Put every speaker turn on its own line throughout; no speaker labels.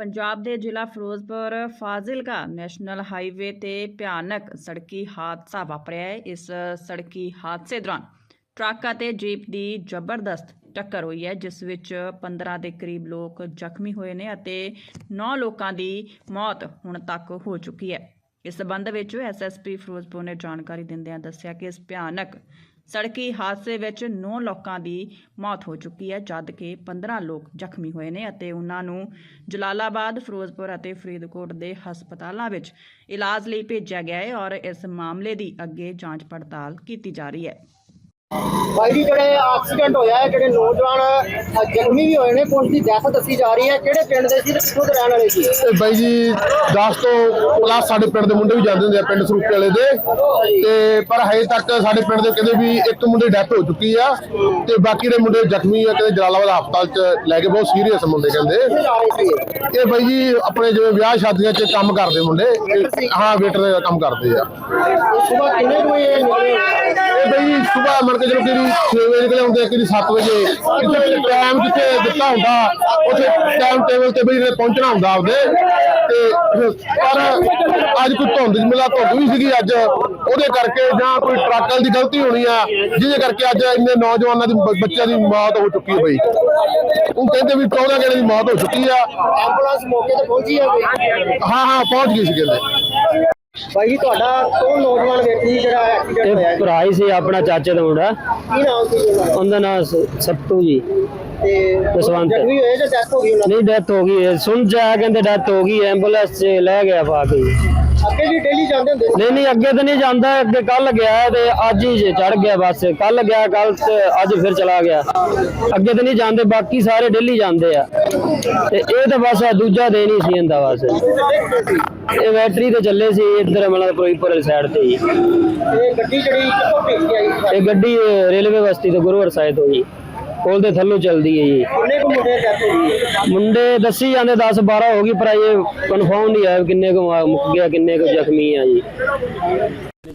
ਪੰਜਾਬ ਦੇ ਜ਼ਿਲ੍ਹਾ Firozpur Fazilka national highway ਤੇ ਭਿਆਨਕ ਸੜਕੀ ਹਾਦਸਾ ਵਾਪਰਿਆ ਹੈ। ਇਸ ਸੜਕੀ ਹਾਦਸੇ ਦੌਰਾਨ ਟਰੱਕ ਅਤੇ ਜੀਪ ਦੀ ਜ਼ਬਰਦਸਤ ਟੱਕਰ ਹੋਈ ਹੈ, ਜਿਸ ਵਿੱਚ 15 ਦੇ ਕਰੀਬ ਲੋਕ ਜ਼ਖਮੀ ਹੋਏ ਨੇ ਅਤੇ 9 ਲੋਕਾਂ ਦੀ ਮੌਤ ਹੁਣ ਤੱਕ ਹੋ ਚੁੱਕੀ ਹੈ। ਇਸ ਸਬੰਧ ਵਿੱਚ ਐਸਐਸਪੀ ਫਿਰੋਜ਼ਪੁਰ ਨੇ ਜਾਣਕਾਰੀ ਦਿੰਦਿਆਂ ਦੱਸਿਆ ਕਿ ਇਸ ਭਿਆਨਕ ਸੜਕੀ ਹਾਦਸੇ ਵਿੱਚ 9 ਲੋਕਾਂ ਦੀ ਮੌਤ ਹੋ ਚੁੱਕੀ ਹੈ, ਜਦ ਕਿ 15 ਲੋਕ ਜ਼ਖਮੀ ਹੋਏ ਨੇ ਅਤੇ ਉਹਨਾਂ ਨੂੰ ਜਲਾਲਾਬਾਦ, ਫਿਰੋਜ਼ਪੁਰ ਅਤੇ ਫਰੀਦਕੋਟ ਦੇ ਹਸਪਤਾਲਾਂ ਵਿੱਚ ਇਲਾਜ ਲਈ ਭੇਜਿਆ ਗਿਆ ਹੈ ਔਰ ਇਸ ਮਾਮਲੇ ਦੀ ਅੱਗੇ ਜਾਂਚ ਪੜਤਾਲ ਕੀਤੀ ਜਾ ਰਹੀ ਹੈ।
ਭਾਈ ਜੀ ਜਿਹੜੇ ਐਕਸੀਡੈਂਟ ਹੋਇਆ ਹੈ ਜਿਹੜੇ ਨੌਜਵਾਨ ਜ਼ਖਮੀ ਵੀ ਹੋਏ ਨੇ ਪੁਲਿਸ ਦੀ ਡੈਥ ਦੱਸੀ ਜਾ ਰਹੀ ਹੈ। ਕਿਹੜੇ ਪਿੰਡ ਦੇ ਸੀ ਤੇ ਕਿੱਥੋਂ ਦੇ ਰਹਿਣ ਵਾਲੇ ਸੀ?
ਤੇ ਬਾਈ ਜੀ 10 ਤੋਂ ਪਲੱਸ ਸਾਡੇ ਪਿੰਡ ਦੇ ਮੁੰਡੇ ਵੀ ਜਾਂਦੇ ਹੁੰਦੇ ਆ ਪਿੰਡ ਸਰੂਪੇ ਵਾਲੇ ਦੇ। ਤੇ ਪਰ ਹਜੇ ਤੱਕ ਸਾਡੇ ਪਿੰਡ ਦੇ ਕਹਿੰਦੇ ਵੀ ਇੱਕ ਮੁੰਡੇ ਡੈਥ ਹੋ ਚੁੱਕੀ ਆ। ਤੇ ਬਾਕੀ ਦੇ ਮੁੰਡੇ ਜ਼ਖਮੀ ਆ ਕਹਿੰਦੇ ਜਲਾਲਾਬਾਦ ਹਸਪਤਾਲ ਚ ਲੈ ਕੇ ਬਹੁਤ ਸੀਰੀਅਸ ਮੁੰਡੇ ਕਹਿੰਦੇ। ਇਹ ਬਾਈ ਜੀ ਆਪਣੇ ਜਿਵੇਂ ਵਿਆਹ ਸ਼ਾਦੀਆਂ 'ਚ ਕੰਮ ਕਰਦੇ ਮੁੰਡੇ। ਹਾਂ ਵੇਟਰ ਦਾ ਕੰਮ ਕਰਦੇ ਆ।
ਸਵੇਰ ਕਿੰਨੇ ਵਜੇ
ਇਹ ਬਈ ਸਵੇਰ ਕੇ ਚਲੋ ਕਿ 6 ਵਜੇ ਨਿਕਲੇ ਹੁੰਦੇ ਕਿ 7 ਵਜੇ ਕਿਤੇ ਟਾਈਮ ਜਿੱਥੇ ਦਿੱਤਾ ਹੁੰਦਾ ਉੱਥੇ ਟਾਈਮ ਟੇਬਲ ਤੇ ਨੇ ਪਹੁੰਚਣਾ ਹੁੰਦਾ ਆਪਦੇ। ਤੇ ਪਰ ਅੱਜ ਕੋਈ ਧੁੰਦ ਮਿਲਾ ਧੁੰਦ ਵੀ ਸੀਗੀ ਅੱਜ। ਉਹਦੇ ਕਰਕੇ ਜਾਂ ਕੋਈ ਟਰੱਕ ਵਾਲੇ ਦੀ ਗਲਤੀ ਹੋਣੀ ਆ ਜਿਹਦੇ ਕਰਕੇ ਅੱਜ ਇੰਨੇ ਨੌਜਵਾਨਾਂ ਦੀ ਬੱਚਿਆਂ ਦੀ ਮੌਤ ਹੋ ਚੁੱਕੀ ਹੈ ਬਈ। ਉਹ ਕਹਿੰਦੇ ਵੀ 14 ਜਣੇ ਦੀ ਮੌਤ ਹੋ ਚੁੱਕੀ ਆ।
ਐਂਬੂਲੈਂਸ ਮੌਕੇ ਤੇ ਪਹੁੰਚੀ ਕੋਈ?
ਹਾਂ ਹਾਂ ਪਹੁੰਚ ਗਈ ਸੀ ਕਹਿੰਦੇ।
ਭਾਈ ਜੀ ਤੁਹਾਡਾ ਕੌਣ ਨੌਜਵਾਨ ਵਿਅਕਤੀ ਜਿਹੜਾ ਐਕਸੀਡੈਂਟ
ਇਹ
ਹੋਇਆ ਜੀ?
ਭਰਾ ਹੀ ਸੀ ਆਪਣਾ ਚਾਚੇ ਦਾ ਮੁੰਡਾ
ਕੀ ਨਾਮ ਸੀ ਉਹਨਾਂ ਦਾ?
ਉਹਦਾ ਨਾਮ ਸੱਤੂ ਜੀ
ਤੇ
ਜਸਵੰਤ।
ਜ਼ਖਮੀ ਹੋਏ ਜਾਂ ਡੈਥ ਹੋ ਗਈ ਉਹਨਾਂ ਦੀ
ਨਹੀਂ ਡੈਥ ਹੋ ਗਈ ਹੈ ਸੁਣ ਜਾ ਕਹਿੰਦੇ ਡੈਥ ਹੋ ਗਈ ਐਂਬੂਲੈਂਸ 'ਚ ਲੈ ਗਿਆ ਪਾ ਕੇ
ਅੱਗੇ ਵੀ ਡੇਲੀ ਜਾਂਦੇ ਹੁੰਦੇ
ਨਹੀਂ ਨਹੀਂ ਅੱਗੇ ਤਾਂ ਨਹੀਂ ਜਾਂਦਾ ਅੱਗੇ ਕੱਲ ਗਿਆ ਤੇ ਅੱਜ ਹੀ ਚੜ ਗਿਆ ਬੱਸ। ਕੱਲ ਗਿਆ ਕੱਲ ਤੇ ਅੱਜ ਫਿਰ ਚਲਾ ਗਿਆ। ਅੱਗੇ ਤਾਂ ਨਹੀਂ ਜਾਂਦੇ ਬਾਕੀ ਸਾਰੇ ਡੇਲੀ ਜਾਂਦੇ ਆ। ਤੇ ਇਹ ਤਾਂ ਬਸ ਦੂਜਾ ਦਿਨ ਹੀ ਸੀ ਇਹਦਾ ਬਸ। ਇਹ ਬੈਟਰੀ ਤੇ ਚੱਲੇ ਸੀ ਇੱਧਰ ਮਤਲਬ ਫਿਰੋਜ਼ਪੁਰ ਵਾਲੀ ਸਾਈਡ ਤੇ ਹੀ।
ਤੇ ਗੱਡੀ ਜਿਹੜੀ ਕਿੱਥੋਂ ਭੇਜ ਆਈ?
ਇਹ ਗੱਡੀ ਰੇਲਵੇ ਬਸਤੀ ਤੋਂ ਗੁਰੂਵਰ ਸਾਹਿਬ ਤੋਂ ਜੀ ਪੁਲ ਦੇ ਥੱਲੋਂ ਚੱਲਦੀ ਹੈ ਜੀ।
ਕਿੰਨੇ ਕੁ ਮੁੰਡੇ ਡੈਥ ਹੋ ਗਈ
ਮੁੰਡੇ ਦੱਸੀ ਜਾਂਦੇ 10 12 ਹੋ ਗਈ ਪਰ ਇਹ ਕਨਫਰਮ ਨਹੀਂ ਆਇਆ ਕਿੰਨੇ ਕੁ ਮੁੱਕ ਗਿਆ ਕਿੰਨੇ ਕੁ ਜ਼ਖਮੀ ਆ ਜੀ।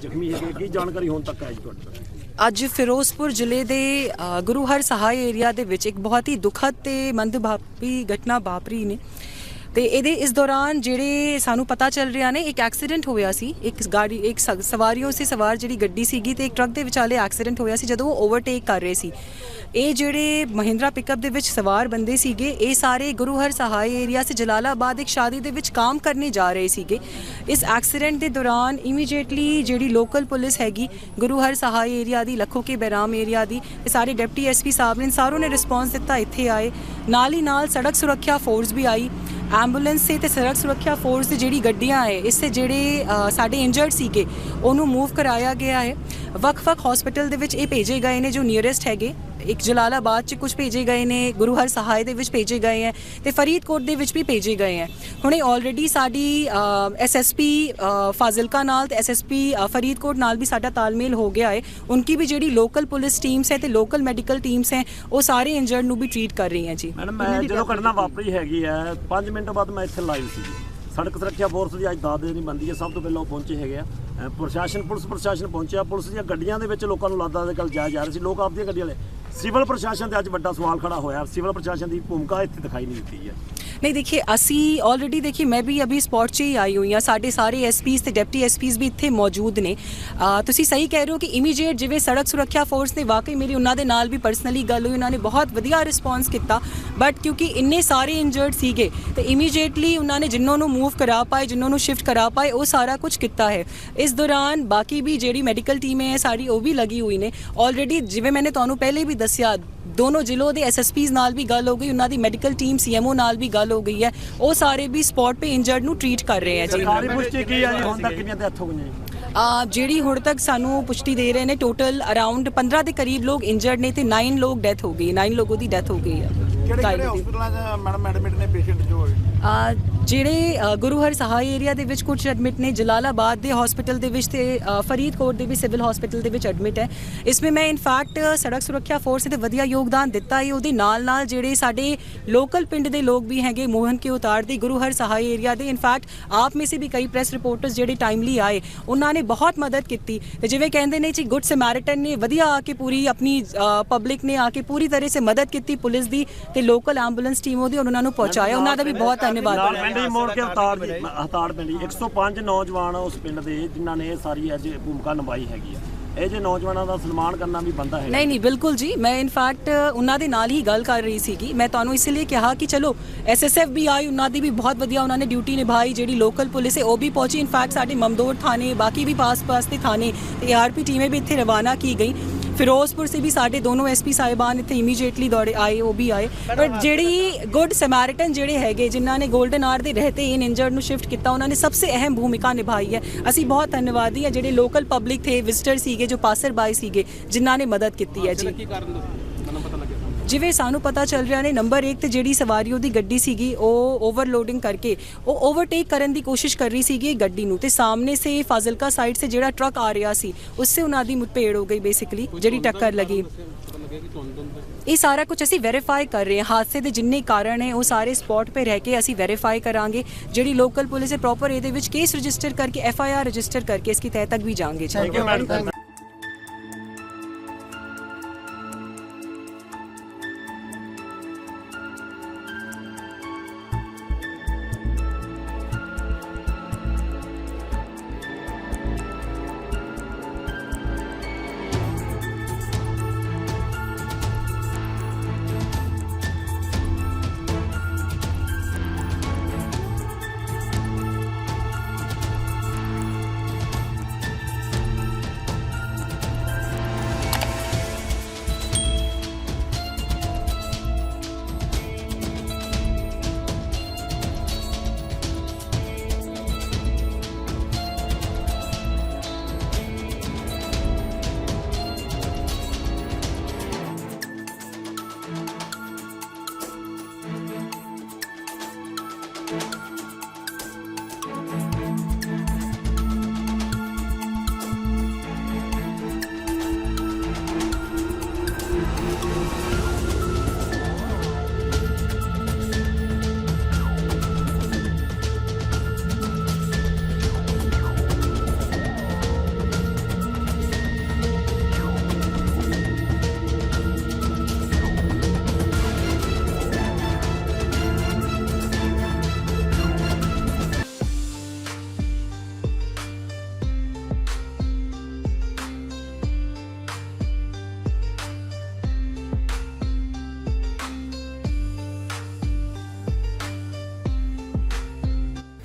ਜ਼ਖਮੀ ਹੈਗੇ? ਕੀ ਜਾਣਕਾਰੀ ਹੁਣ ਤੱਕ ਆਈ ਜੀ ਤੁਹਾਡੇ ਕੋਲ
ਅੱਜ ਫਿਰੋਜ਼ਪੁਰ ਜ਼ਿਲ੍ਹੇ ਦੇ ਗੁਰੂ ਹਰ ਸਹਾਇ ਏਰੀਆ ਦੇ ਵਿੱਚ ਇੱਕ ਬਹੁਤ ਹੀ ਦੁਖਦ ਤੇ ਮੰਦਭਾਗੀ ਘਟਨਾ ਵਾਪਰੀ ਨੇ। ਤੇ ਇਹਦੇ ਇਸ ਦੌਰਾਨ ਜਿਹੜੇ ਸਾਨੂੰ ਪਤਾ ਚੱਲ ਰਿਹਾ ਨੇ, ਇੱਕ ਐਕਸੀਡੈਂਟ ਹੋਇਆ ਸੀ, ਇੱਕ ਗਾੜੀ, ਇੱਕ ਸ- ਸਵਾਰੀਆਂ ਸੇ, ਸਵਾਰ ਜਿਹੜੀ ਗੱਡੀ ਸੀਗੀ ਤੇ ਇੱਕ ਟਰੱਕ ਦੇ ਵਿਚਾਲੇ ਐਕਸੀਡੈਂਟ ਹੋਇਆ ਸੀ ਜਦੋਂ ਉਹ ਓਵਰਟੇਕ ਕਰ ਰਹੇ ਸੀ। ਇਹ ਜਿਹੜੇ ਮਹਿੰਦਰਾ ਪਿਕਅਪ ਦੇ ਵਿੱਚ ਸਵਾਰ ਬੰਦੇ ਸੀਗੇ, ਇਹ ਸਾਰੇ ਗੁਰੂ ਹਰ ਸਹਾਇ ਏਰੀਆ ਸੇ, ਜਲਾਲਾਬਾਦ ਇੱਕ ਸ਼ਾਦੀ ਦੇ ਵਿੱਚ ਕੰਮ ਕਰਨੇ ਜਾ ਰਹੇ ਸੀਗੇ। ਇਸ ਐਕਸੀਡੈਂਟ ਦੇ ਦੌਰਾਨ ਇਮੀਡੀਏਟਲੀ ਜਿਹੜੀ ਲੋਕਲ ਪੁਲਿਸ ਹੈਗੀ ਗੁਰੂ ਹਰ ਸਹਾਇ ਏਰੀਆ ਦੀ ਲੱਖੋ ਕੇ ਬੈਰਾਮ ਏਰੀਆ ਦੀ ਇਹ ਸਾਰੇ ਡਿਪਟੀ ਐਸਪੀ ਸਾਹਿਬ ਨੇ ਸਾਰੋਂ ਨੇ ਰਿਸਪੌਂਸ ਦਿੱਤਾ, ਇੱਥੇ ਆਏ। ਨਾਲ ਹੀ ਨਾਲ ਸੜਕ ਸੁਰੱਖਿਆ ਫੋਰਸ ਵੀ ਆਈ। ਐਂਬੂਲੈਂਸ ਸੇ ਤੇ ਸੜਕ ਸੁਰੱਖਿਆ ਫੋਰਸ ਦੀ ਜਿਹੜੀ ਗੱਡੀਆਂ ਹੈ ਇਸੇ ਜਿਹੜੇ ਅ, ਸਾਡੇ ਇੰਜਰਡ ਸੀਗੇ ਉਹਨੂੰ ਮੂਵ ਕਰਾਇਆ ਗਿਆ ਹੈ। ਵੱਖ-ਵੱਖ ਹਸਪੀਟਲ ਦੇ ਵਿੱਚ ਇਹ ਭੇਜੇ ਗਏ ਨੇ ਜੋ ਨੀਅਰੈਸਟ ਹੈਗੇ। ਇੱਕ ਜਲਾਲਾਬਾਦ ਚ ਕੁਝ ਭੇਜੇ ਗਏ ਨੇ ਗੁਰੂ ਹਰ ਸਹਾਇ ਦੇ ਵਿੱਚ ਭੇਜੇ ਗਏ ਹੈ ਤੇ ਫਰੀਦਕੋਟ ਦੇ ਵਿੱਚ ਵੀ ਭੇਜੇ ਗਏ ਹੈ। ਹੁਣੇ ਆਲਰੇਡੀ ਸਾਡੀ ਐਸਐਸਪੀ ਫਾਜ਼ਿਲਕਾ ਨਾਲ ਤੇ ਐਸਐਸਪੀ ਫਰੀਦਕੋਟ ਨਾਲ ਵੀ ਸਾਡਾ ਤਾਲਮੇਲ ਹੋ ਗਿਆ ਹੈ। ਉਨਕੀ ਵੀ ਜਿਹੜੀ ਲੋਕਲ ਪੁਲਿਸ ਟੀਮਸ ਹੈ ਤੇ ਲੋਕਲ ਮੈਡੀਕਲ ਟੀਮਸ ਹੈ ਉਹ ਸਾਰੇ ਇੰਜਰਡ ਨੂੰ ਵੀ ਟ੍ਰੀਟ ਕਰ ਰਹੀ ਹੈ ਜੀ।
ਮੈਡਮ ਮੈਂ ਜਦੋਂ ਘਟਨਾ ਵਾਪਰੀ ਹੈਗੀ ਹੈ 5 ਮਿੰਟ ਬਾਅਦ ਮੈਂ ਇੱਥੇ ਲਾਈਵ ਸੀ। ਸੜਕ ਸੁਰੱਖਿਆ ਫੋਰਸ ਦੀ ਅੱਜ ਦਾਦੇ ਨਹੀਂ ਬੰਦੀ ਹੈ। ਸਭ ਤੋਂ ਪਹਿਲਾਂ ਉਹ ਪਹੁੰਚੇ ਹੈਗੇ ਆ। ਪ੍ਰਸ਼ਾਸਨ, ਪੁਲਿਸ ਪ੍ਰਸ਼ਾਸਨ ਪਹੁੰਚਿਆ। ਪੁਲਿਸ ਦੀਆਂ ਗੱਡੀਆਂ ਦੇ ਵਿੱਚ ਲੋਕਾਂ ਨੂੰ ਲਾਦਾ ਦੇ ਕੱਲ ਜਾ ਜਾ ਰਹੇ ਸੀ। ਲੋਕ ਆਪਦੀਆਂ ਗੱਡੀਆਂ ਲੈ ਸਿਵਲ ਪ੍ਰਸ਼ਾਸਨ ਤੇ ਅੱਜ ਵੱਡਾ ਸਵਾਲ ਖੜਾ ਹੋਇਆ। ਸਿਵਲ ਪ੍ਰਸ਼ਾਸਨ ਦੀ ਭੂਮਿਕਾ ਇੱਥੇ ਦਿਖਾਈ ਨਹੀਂ ਦਿੱਤੀ ਹੈ।
नहीं देखिए असी ऑलरेडी देखिए मैं भी अभी स्पॉट 'ਚ ਹੀ ਆਈ ਹੋਈ ਹਾਂ। ਸਾਡੇ ਸਾਰੇ ਐਸਪੀਸ ਤੇ ਡਿਪਟੀ ਐਸਪੀਸ ਵੀ ਇੱਥੇ ਮੌਜੂਦ ਨੇ। ਤੁਸੀਂ ਸਹੀ ਕਹਿ ਰਹੇ ਹੋ ਕਿ ਇਮੀਡੀਏਟ ਜਿਵੇਂ ਸੜਕ ਸੁਰੱਖਿਆ ਫੋਰਸ ਨੇ, ਵਾਕਈ ਮੇਰੀ ਉਹਨਾਂ ਦੇ ਨਾਲ ਵੀ ਪਰਸਨਲੀ ਗੱਲ ਹੋਈ, ਉਹਨਾਂ ਨੇ ਬਹੁਤ ਵਧੀਆ ਰਿਸਪੌਂਸ ਕੀਤਾ। ਬਟ ਕਿਉਂਕਿ ਇੰਨੇ ਸਾਰੇ ਇੰਜਰਡ ਸੀਗੇ, ਤੇ ਇਮੀਡੀਏਟਲੀ ਉਹਨਾਂ ਨੇ ਜਿਨ੍ਹਾਂ ਨੂੰ ਮੂਵ ਕਰਾ ਪਾਏ, ਜਿਨ੍ਹਾਂ ਨੂੰ ਸ਼ਿਫਟ ਕਰਾ ਪਾਏ, ਉਹ ਸਾਰਾ ਕੁਝ ਕੀਤਾ ਹੈ। ਇਸ ਦੌਰਾਨ ਬਾਕੀ ਵੀ ਜਿਹੜੀ ਮੈਡੀਕਲ ਟੀਮ ਹੈ, ਸਾਰੀ ਉਹ ਵੀ ਲੱਗੀ ਹੋਈ ਨੇ। ਆਲਰੇਡੀ ਜਿਵੇਂ ਮੈਨੇ ਤੁਹਾਨੂੰ ਪਹਿਲੇ ਵੀ ਦੱਸਿਆ ਦੋਨੋਂ ਜ਼ਿਲ੍ਹੋਂ ਦੇ ਐਸਐਸਪੀਸ ਨਾਲ ਵੀ ਗੱਲ ਹੋ ਗਈ ਉਹਨਾਂ ਦੀ ਮੈਡੀਕਲ ਟੀਮ ਸੀਐਮਓ ਨਾਲ ਵੀ ਗੱਲ ਹੋ ਗਈ ਹੈ। ਉਹ ਸਾਰੇ ਵੀ ਸਪੌਟ 'ਤੇ ਇੰਜਰਡ ਨੂੰ ਟ੍ਰੀਟ ਕਰ ਰਹੇ ਹੈ ਜੀ।
ਸਰਕਾਰੀ ਪੁਸ਼ਟੀ ਕੀ ਹੈ ਜੀ? ਹੁਣ ਤੱਕ ਕਿੰਨੀਆਂ ਡੈਥ ਹੋ ਗਈਆਂ ਜੀ?
ਆ ਜਿਹੜੀ ਹੁਣ ਤੱਕ ਸਾਨੂੰ ਪੁਸ਼ਟੀ ਦੇ ਰਹੇ ਨੇ ਟੋਟਲ ਅਰਾਊਂਡ 15 ਦੇ ਕਰੀਬ ਲੋਕ ਇੰਜਰਡ ਨੇ ਤੇ 9 ਲੋਕ ਡੈਥ ਹੋ ਗਈ 9 ਲੋਗੋ ਦੀ ਡੈਥ ਹੋ ਗਈ ਹੈ।
ਕਿਹੜੇ ਕਿਹੜੇ 'ਚ ਮੈਡਮ ਐਡਮਿਟ ਨੇ ਪੇਸ਼ੈਂਟ ਜੋ ਹੋਏ?
ਆ ਜਿਹੜੇ ਗੁਰੂ ਹਰ ਸਹਾਇ ਏਰੀਆ ਦੇ ਵਿੱਚ ਕੁਝ ਐਡਮਿਟ ਨੇ, ਜਲਾਲਾਬਾਦ ਦੇ ਹਸਪੀਟਲ ਦੇ ਵਿੱਚ ਤੇ ਫਰੀਦਕੋਟ ਦੇ ਵੀ ਸਿਵਲ ਹਸਪੀਟਲ ਦੇ ਵਿੱਚ ਐਡਮਿਟ ਹੈ। ਇਸ ਵਿੱਚ ਮੈਂ ਇਨਫੈਕਟ ਸੜਕ ਸੁਰੱਖਿਆ ਫੋਰਸ ਦੇ ਵਧੀਆ ਯੋਗਦਾਨ ਦਿੱਤਾ ਹੈ ਉਹਦੇ ਨਾਲ ਨਾਲ ਜਿਹੜੇ ਸਾਡੇ ਲੋਕਲ ਪਿੰਡ ਦੇ ਲੋਕ ਵੀ ਹੈਗੇ, ਮੋਹਨ ਕੇ ਉਤਾਰ ਦੇ, ਗੁਰੂ ਹਰ ਸਹਾਇ ਏਰੀਆ ਦੇ ਇਨਫੈਕਟ ਆਪ ਮੇ ਸੇ ਵੀ ਕਈ ਪ੍ਰੈਸ ਰਿਪੋਰਟਰਸ ਜਿਹੜੇ ਟਾਈਮਲੀ ਆਏ, ਉਹਨਾਂ ਨੇ ਬਹੁਤ ਮਦਦ ਕੀਤੀ। ਤੇ ਜਿਵੇਂ ਕਹਿੰਦੇ ਨੇ ਜੀ ਗੁੱਡ ਸਮੈਰਿਟਨ ਨੇ ਵਧੀਆ ਆ ਕੇ ਪੂਰੀ ਆਪਣੀ ਪਬਲਿਕ ਨੇ ਆ ਕੇ ਪੂਰੀ ਤਰ੍ਹਾਂ ਸੇ ਮਦਦ ਕੀਤੀ ਪੁਲਿਸ ਦੀ ਤੇ ਲੋਕਲ ਐਂਬੂਲੈਂਸ ਟੀਮ ਉਹਦੀ ਉਹਨਾਂ ਨੂੰ ਪਹੁੰਚਾਇਆ। ਉਹਨਾਂ ਦਾ ਵੀ ਬਹੁਤ ਧੰਨਵਾਦ।
ਪਿੰਡ ਹੀ ਮੋੜ ਕੇ ਅਵਤਾਰ ਜੀ। ਅਵਤਾਰ ਪਿੰਡ ਜੀ। 105 ਨੌਜਵਾਨ ਉਸ ਪਿੰਡ ਦੇ ਜਿਨ੍ਹਾਂ ਨੇ ਇਹ ਸਾਰੀ ਅੱਜ ਭੂਮਿਕਾ ਨਿਭਾਈ ਹੈਗੀ ਆ। ਇਹ ਜੇ ਨੌਜਵਾਨਾਂ ਦਾ ਸਨਮਾਨ ਕਰਨਾ ਵੀ ਬੰਦਾ ਹੈ
ਨਹੀਂ ਨਹੀਂ ਬਿਲਕੁਲ ਜੀ। ਮੈਂ ਇਨਫੈਕਟ ਉਹਨਾਂ ਦੇ ਨਾਲ ਹੀ ਗੱਲ ਕਰ ਰਹੀ ਸੀਗੀ। ਮੈਂ ਤੁਹਾਨੂੰ ਇਸ ਲਈ ਕਿਹਾ ਕਿ ਚਲੋ ਐਸਐਸਐਫ ਵੀ ਆਈ ਉਹਨਾਂ ਦੀ ਵੀ ਬਹੁਤ ਵਧੀਆ ਉਹਨਾਂ ਨੇ ਡਿਊਟੀ ਨਿਭਾਈ ਜਿਹੜੀ ਲੋਕਲ ਪੁਲਿਸ ਹੈ ਉਹ ਵੀ ਪਹੁੰਚੀ। ਇਨਫੈਕਟ ਸਾਡੇ ਮਮਦੋਰ ਥਾਣੇ ਬਾਕੀ ਵੀ ਪਾਸ-ਪਾਸ ਦੇ ਥਾਣੇ ਤੇ ਆਰਪੀ ਟੀਮੇ ਵੀ ਇੱਥੇ ਰਵਾਨਾ ਕੀ ਗਈ। ਫਿਰੋਜ਼ਪੁਰ ਸੇ ਵੀ ਸਾਡੇ ਦੋਨੋਂ ਐਸਪੀ ਸਾਹਿਬਾਨ ਇੱਥੇ ਇਮੀਡੀਏਟਲੀ ਦੌੜੇ ਆਏ ਉਹ ਵੀ ਆਏ। ਪਰ ਜਿਹੜੀ ਗੁੱਡ ਸਮੈਰਿਟਨ ਜਿਹੜੇ ਹੈਗੇ ਜਿਨ੍ਹਾਂ ਨੇ 골ਡਨ ਆਰ ਦੇ ਰਹਤੇ ਇਨ ਇੰਜਰਡ ਨੂੰ ਸ਼ਿਫਟ ਕੀਤਾ ਉਹਨਾਂ ਨੇ ਸਭ ਤੋਂ ਅਹਿਮ ਭੂਮਿਕਾ ਨਿਭਾਈ ਹੈ। ਅਸੀਂ ਬਹੁਤ ਧੰਨਵਾਦੀ ਹਾਂ ਜਿਹੜੇ ਲੋਕਲ ਪਬਲਿਕ ਥੇ ਵਿਜ਼ਿਟਰ ਸੀਗੇ ਜੋ ਪਾਸਰ ਬਾਈ ਸੀਗੇ ਜਿਨ੍ਹਾਂ ਨੇ ਮਦਦ ਕੀਤੀ ਹੈ ਜੀ। ਜਿਵੇਂ ਸਾਨੂੰ ਪਤਾ ਚੱਲ ਰਿਹਾ ਨੇ ਨੰਬਰ 1 ਤੇ ਜਿਹੜੀ ਸਵਾਰੀ ਉਹਦੀ ਗੱਡੀ ਸੀਗੀ ਉਹ ਓਵਰਲੋਡਿੰਗ ਕਰਕੇ ਉਹ ਓਵਰਟੇਕ ਕਰਨ ਦੀ ਕੋਸ਼ਿਸ਼ ਕਰ ਰਹੀ ਸੀਗੀ ਗੱਡੀ ਨੂੰ ਤੇ ਸਾਹਮਣੇ ਸੇ ਫਾਜ਼ਿਲਕਾ ਸਾਈਡ ਸੇ ਜਿਹੜਾ ਟਰੱਕ ਆ ਰਿਹਾ ਸੀ ਉਸਸੇ ਉਹਨਾਂ ਦੀ ਮੁੱਠਭੇੜ ਹੋ ਗਈ ਬੇਸਿਕਲੀ ਜਿਹੜੀ ਟੱਕਰ ਲੱਗੀ। ਇਹ ਸਾਰਾ ਕੁਝ ਅਸੀਂ ਵੈਰੀਫਾਈ ਕਰ ਰਹੇ ਹਾਂ। ਹਾਦਸੇ ਦੇ ਜਿੰਨੇ ਕਾਰਨ ਹੈ ਉਹ ਸਾਰੇ ਸਪੌਟ 'ਤੇ ਰਹਿ ਕੇ ਅਸੀਂ ਵੈਰੀਫਾਈ ਕਰਾਂਗੇ। ਜਿਹੜੀ ਲੋਕਲ ਪੁਲਿਸ ਹੈ ਪ੍ਰੋਪਰ ਇਹਦੇ ਵਿੱਚ ਕੇਸ ਰਜਿਸਟਰ ਕਰਕੇ ਐਫ ਆਈ ਆਰ ਰਜਿਸਟਰ ਕਰਕੇ ਇਸ ਕੀ ਤਹਿ ਤੱਕ ਵੀ ਜਾਵਾਂਗੇ